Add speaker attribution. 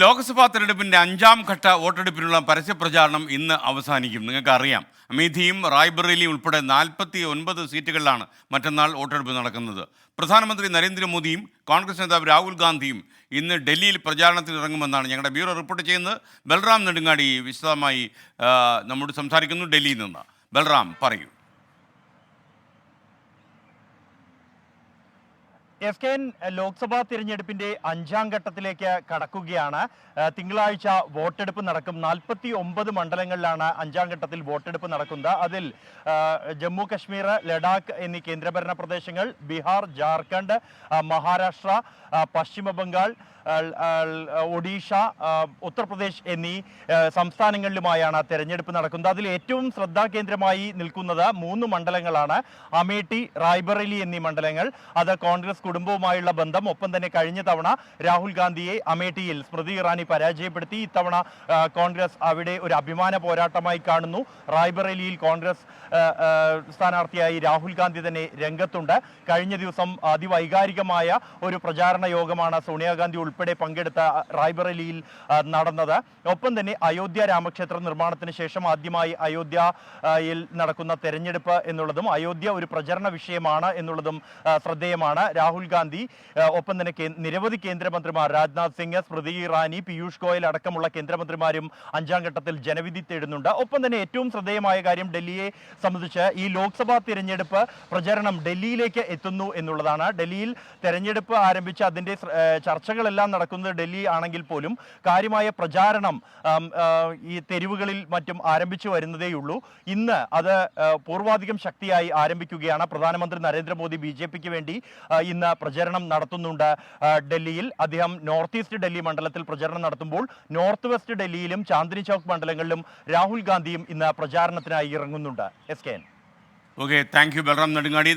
Speaker 1: ലോക്സഭാ തെരഞ്ഞെടുപ്പിന്റെ അഞ്ചാം ഘട്ട വോട്ടെടുപ്പിനുള്ള പരസ്യപ്രചാരണം ഇന്ന് അവസാനിക്കും. നിങ്ങൾക്കറിയാം അമേഠിയും റായ്ബറേലിയും ഉൾപ്പെടെ നാൽപ്പത്തി ഒൻപത് സീറ്റുകളിലാണ് മറ്റന്നാൾ വോട്ടെടുപ്പ് നടക്കുന്നത്. പ്രധാനമന്ത്രി നരേന്ദ്രമോദിയും കോൺഗ്രസ് നേതാവ് രാഹുൽ ഗാന്ധിയും ഇന്ന് ഡൽഹിയിൽ പ്രചാരണത്തിന് ഇറങ്ങുമെന്നാണ് ഞങ്ങളുടെ ബ്യൂറോ റിപ്പോർട്ട് ചെയ്യുന്നത്. ബൽറാം നെടുങ്ങാടി വിശദമായി നമ്മോട് സംസാരിക്കുന്നു. ഡൽഹിയിൽ നിന്ന് ബൽറാം പറയൂ.
Speaker 2: എസ് കെ എൻ ലോക്സഭാ തിരഞ്ഞെടുപ്പിന്റെ അഞ്ചാം ഘട്ടത്തിലേക്ക് കടക്കുകയാണ്. തിങ്കളാഴ്ച വോട്ടെടുപ്പ് നടക്കും. നാൽപ്പത്തി ഒമ്പത് മണ്ഡലങ്ങളിലാണ് അഞ്ചാം ഘട്ടത്തിൽ വോട്ടെടുപ്പ് നടക്കുന്നത്. അതിൽ ജമ്മു കശ്മീർ ലഡാക്ക് എന്നീ കേന്ദ്രഭരണ പ്രദേശങ്ങൾ ബീഹാർ ജാർഖണ്ഡ് മഹാരാഷ്ട്ര പശ്ചിമ ബംഗാൾ ഒഡീഷ ഉത്തർപ്രദേശ് എന്നീ സംസ്ഥാനങ്ങളിലുമായാണ് തെരഞ്ഞെടുപ്പ് നടക്കുന്നത്. അതിൽ ഏറ്റവും ശ്രദ്ധാകേന്ദ്രമായി നിൽക്കുന്നത് മൂന്ന് മണ്ഡലങ്ങളാണ്. അമേഠി റായ്ബറേലി എന്നീ മണ്ഡലങ്ങൾ. അത് കോൺഗ്രസ് കുടുംബവുമായുള്ള ബന്ധം. ഒപ്പം തന്നെ കഴിഞ്ഞ തവണ രാഹുൽ ഗാന്ധിയെ അമേഠിയിൽ സ്മൃതി ഇറാനി പരാജയപ്പെടുത്തി. ഇത്തവണ കോൺഗ്രസ് അവിടെ ഒരു അഭിമാന പോരാട്ടമായി കാണുന്നു. റായ്ബറേലിയിൽ കോൺഗ്രസ് സ്ഥാനാർത്ഥിയായി രാഹുൽ ഗാന്ധി തന്നെ രംഗത്തുണ്ട്. കഴിഞ്ഞ ദിവസം അതിവൈകാരികമായ ഒരു പ്രചാരണ യോഗമാണ് സോണിയാഗാന്ധി ഉൾപ്പെടെ പങ്കെടുത്ത റായ്ബറേലിയിൽ നടന്നത്. ഒപ്പം തന്നെ അയോധ്യ രാമക്ഷേത്ര നിർമ്മാണത്തിന് ശേഷം ആദ്യമായി അയോധ്യയിൽ നടക്കുന്ന തെരഞ്ഞെടുപ്പ് എന്നുള്ളതും അയോധ്യ ഒരു പ്രചരണ വിഷയമാണ് എന്നുള്ളതും ശ്രദ്ധേയമാണ്. രാഹുൽ ഗാന്ധി ഒപ്പം തന്നെ നിരവധി കേന്ദ്രമന്ത്രിമാർ രാജ്നാഥ് സിംഗ് സ്മൃതി ഇറാനി പീയൂഷ് ഗോയൽ അടക്കമുള്ള കേന്ദ്രമന്ത്രിമാരും അഞ്ചാം ഘട്ടത്തിൽ ജനവിധി തേടുന്നുണ്ട്. ഒപ്പം തന്നെ ഏറ്റവും ശ്രദ്ധേയമായ കാര്യം ഡൽഹിയെ സംബന്ധിച്ച് ഈ ലോക്സഭാ തിരഞ്ഞെടുപ്പ് പ്രചരണം ഡൽഹിയിലേക്ക് എത്തുന്നു എന്നുള്ളതാണ്. ഡൽഹിയിൽ തെരഞ്ഞെടുപ്പ് ആരംഭിച്ച് അതിന്റെ ചർച്ചകളെല്ലാം നടക്കുന്നത് ഡൽഹി ആണെങ്കിൽ പോലും കാര്യമായ പ്രചാരണം ഈ തെരുവുകളിൽ മറ്റും ആരംഭിച്ചു വരുന്നതേയുള്ളൂ. ഇന്ന് അത് പൂർവാധികം ശക്തിയായി ആരംഭിക്കുകയാണ്. പ്രധാനമന്ത്രി നരേന്ദ്രമോദി ബി ജെ പിക്ക് വേണ്ടി ഇന്ന് പ്രചരണം നടത്തുന്നുണ്ട്. ഡൽഹിയിൽ അദ്ദേഹം നോർത്ത് ഈസ്റ്റ് ഡൽഹി മണ്ഡലത്തിൽ പ്രചരണം നടത്തുമ്പോൾ നോർത്ത് വെസ്റ്റ് ഡൽഹിയിലും ചാന്ദിനി ചൗക്ക് മണ്ഡലങ്ങളിലും രാഹുൽ ഗാന്ധിയും ഇന്ന് പ്രചാരണത്തിനായി ഇറങ്ങുന്നുണ്ട്. S K N
Speaker 1: okay thank you Balram Nedungadi.